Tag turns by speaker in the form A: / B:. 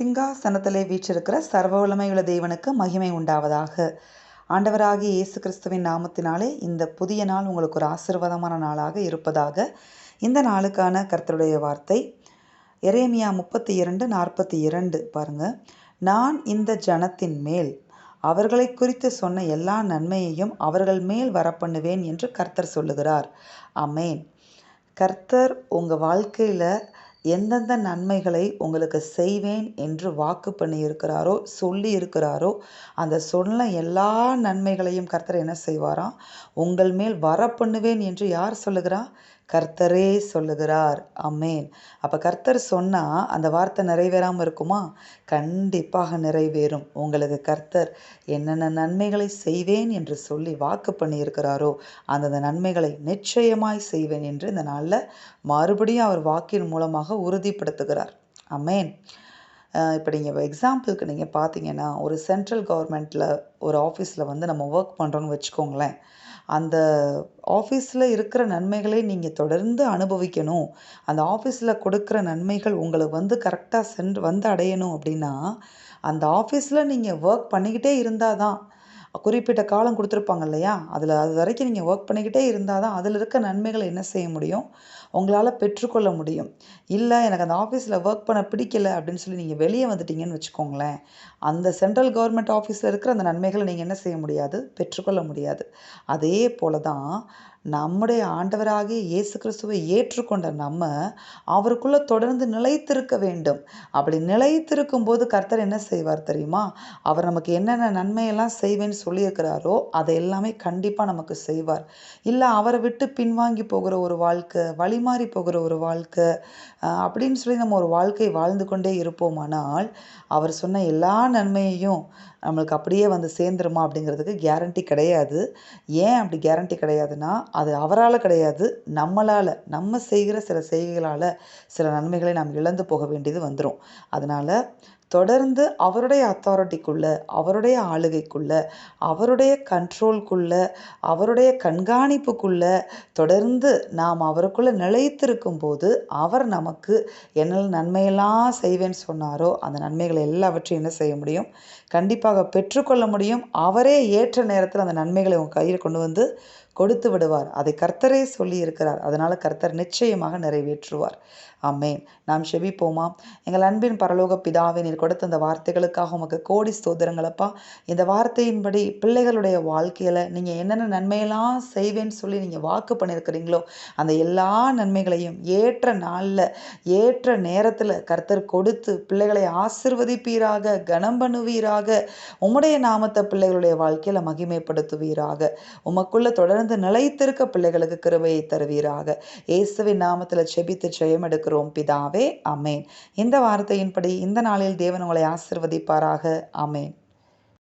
A: சிங்காசனத்திலே வீற்றிருக்கிற சர்வ வல்லமையுள்ள தேவனுக்கு மகிமை உண்டாவதாக. ஆண்டவராகிய இயேசு கிறிஸ்துவின் நாமத்தினாலே இந்த புதிய நாள் உங்களுக்கு ஒரு ஆசீர்வாதமான நாளாக இருப்பதாக இந்த நாளுக்கான கர்த்தருடைய வார்த்தை. எரேமியா முப்பத்தி இரண்டு நாற்பத்தி இரண்டு பாருங்க. நான் இந்த ஜனத்தின் மேல் அவர்களை குறித்து சொன்ன எல்லா நன்மையையும் அவர்கள் மேல் வரப்பண்ணுவேன் என்று கர்த்தர் சொல்லுகிறார். அமேன் கர்த்தர் உங்கள் வாழ்க்கையில் எந்தெந்த நன்மைகளை உங்களுக்கு செய்வேன் என்று வாக்கு பண்ணி இருக்கிறாரோ சொல்லி இருக்கிறாரோ அந்த சொன்ன எல்லா நன்மைகளையும் கர்த்தர் என்ன செய்வாராம் உங்கள் மேல் வர பண்ணுவேன் என்று யார் சொல்லுகிறா? கர்த்தரே சொல்லுகிறார். அம்மேன் அப்போ கர்த்தர் சொன்னால் அந்த வார்த்தை நிறைவேறாமல் இருக்குமா? கண்டிப்பாக நிறைவேறும். உங்களுக்கு கர்த்தர் என்னென்ன நன்மைகளை செய்வேன் என்று சொல்லி வாக்கு பண்ணியிருக்கிறாரோ அந்தந்த நன்மைகளை நிச்சயமாய் செய்வேன் என்று இந்த நாளில் மறுபடியும் அவர் வாக்கின் மூலமாக உறுதிப்படுத்துகிறார். அமேன் இப்போ நீங்கள் எக்ஸாம்பிளுக்கு நீங்கள் பார்த்தீங்கன்னா ஒரு சென்ட்ரல் கவர்மெண்ட்டில் ஒரு ஆஃபீஸில் வந்து நம்ம ஒர்க் பண்ணுறோன்னு வச்சுக்கோங்களேன். அந்த ஆஃபீஸில் இருக்கிற நன்மைகளை நீங்கள் தொடர்ந்து அனுபவிக்கணும். அந்த ஆஃபீஸில் கொடுக்குற நன்மைகள் உங்களுக்கு வந்து கரெக்டாக சென்று வந்து அடையணும் அப்படின்னா அந்த ஆஃபீஸில் நீங்கள் ஒர்க் பண்ணிக்கிட்டே இருந்தால் தான் குறிப்பிட்ட காலம் கொடுத்துருப்பாங்க இல்லையா? அதில் அது வரைக்கும் நீங்கள் ஒர்க் பண்ணிக்கிட்டே இருந்தால் தான் அதில் இருக்க நன்மைகளை என்ன செய்ய முடியும்? உங்களால் பெற்றுக்கொள்ள முடியும். இல்லை எனக்கு அந்த ஆஃபீஸில் ஒர்க் பண்ண பிடிக்கல அப்படின்னு சொல்லி நீங்கள் வெளியே வந்துட்டீங்கன்னு வச்சுக்கோங்களேன். அந்த சென்ட்ரல் கவர்மெண்ட் ஆஃபீஸில் இருக்கிற அந்த நன்மைகளை நீங்கள் என்ன செய்ய முடியாது? பெற்றுக்கொள்ள முடியாது. அதே போல தான் நம்முடைய ஆண்டவராகிய இயேசு கிறிஸ்துவை ஏற்றுக்கொண்ட நம்ம அவருக்குள்ளே தொடர்ந்து நிலைத்திருக்க வேண்டும். அப்படி நிலைத்திருக்கும் போது கர்த்தர் என்ன செய்வார் தெரியுமா? அவர் நமக்கு என்னென்ன நன்மையெல்லாம் செய்வேன்னு சொல்லியிருக்கிறாரோ அதை எல்லாமே கண்டிப்பாக நமக்கு செய்வார். இல்லை அவரை விட்டு பின்வாங்கி போகிற ஒரு வாழ்க்கை வழிமாறி போகிற ஒரு வாழ்க்கை அப்படின்னு சொல்லி நம்ம ஒரு வாழ்க்கை வாழ்ந்து கொண்டே இருப்போமானால் அவர் சொன்ன எல்லா நன்மையையும் நம்மளுக்கு அப்படியே வந்து சேர்ந்துருமா அப்படிங்கிறதுக்கு கேரண்டி கிடையாது. ஏன் அப்படி கேரண்டி கிடையாதுன்னா அது அவரால் கிடையாது நம்மளால் நம்ம செய்கிற சில செய்கைகளால் சில நன்மைகளை நாம் இழந்து போக வேண்டியது வந்துடும் அதனால் தொடர்ந்து அவருடைய அத்தாரிட்டிக்குள்ளே அவருடைய ஆளுகைக்குள்ளே அவருடைய கண்ட்ரோல்குள்ளே அவருடைய கண்காணிப்புக்குள்ளே தொடர்ந்து நாம் அவருக்குள்ளே நிலைத்திருக்கும் போது அவர் நமக்கு என்ன நன்மையெல்லாம் செய்வேன்னு சொன்னாரோ அந்த நன்மைகளை எல்லாவற்றையும் என்ன செய்ய முடியும்? கண்டிப்பாக பெற்றுக்கொள்ள முடியும். அவரே ஏற்ற நேரத்தில் அந்த நன்மைகளை உங்கள் கையில் கொண்டு வந்து கொடுத்து விடுவார். அதை கர்த்தரே சொல்லி இருக்கிறார் அதனால் கர்த்தர் நிச்சயமாக நிறைவேற்றுவார். அம்மேன் நாம் செபிப்போமா? எங்கள் அன்பின் பரலோக பிதாவை நீர் கொடுத்த அந்த வார்த்தைகளுக்காக உமக்கு கோடி ஸ்தோதரங்களப்பா இந்த வார்த்தையின்படி பிள்ளைகளுடைய வாழ்க்கையில் நீங்கள் என்னென்ன நன்மையெல்லாம் செய்வேன்னு சொல்லி நீங்கள் வாக்கு பண்ணியிருக்கிறீங்களோ அந்த எல்லா நன்மைகளையும் ஏற்ற நாளில் ஏற்ற நேரத்தில் கர்த்தர் கொடுத்து பிள்ளைகளை ஆசிர்வதிப்பீராக கனம் பண்ணுவீராக உம்முடைய நாமத்தை பிள்ளைகளுடைய வாழ்க்கையில் மகிமைப்படுத்துவீராக. உமக்குள்ள தொடர்ந்து நிலைத்திருக்க பிள்ளைகளுக்கு கிருபையை தருவீராக. இயேசுவின் நாமத்தில் செபித்து ஜெயம் எடுக்கிறோம் பிதாவே. அமேன் இந்த வார்த்தையின்படி இந்த நாளில் தேவன் உங்களை ஆசிர்வதிப்பாராக. அமேன்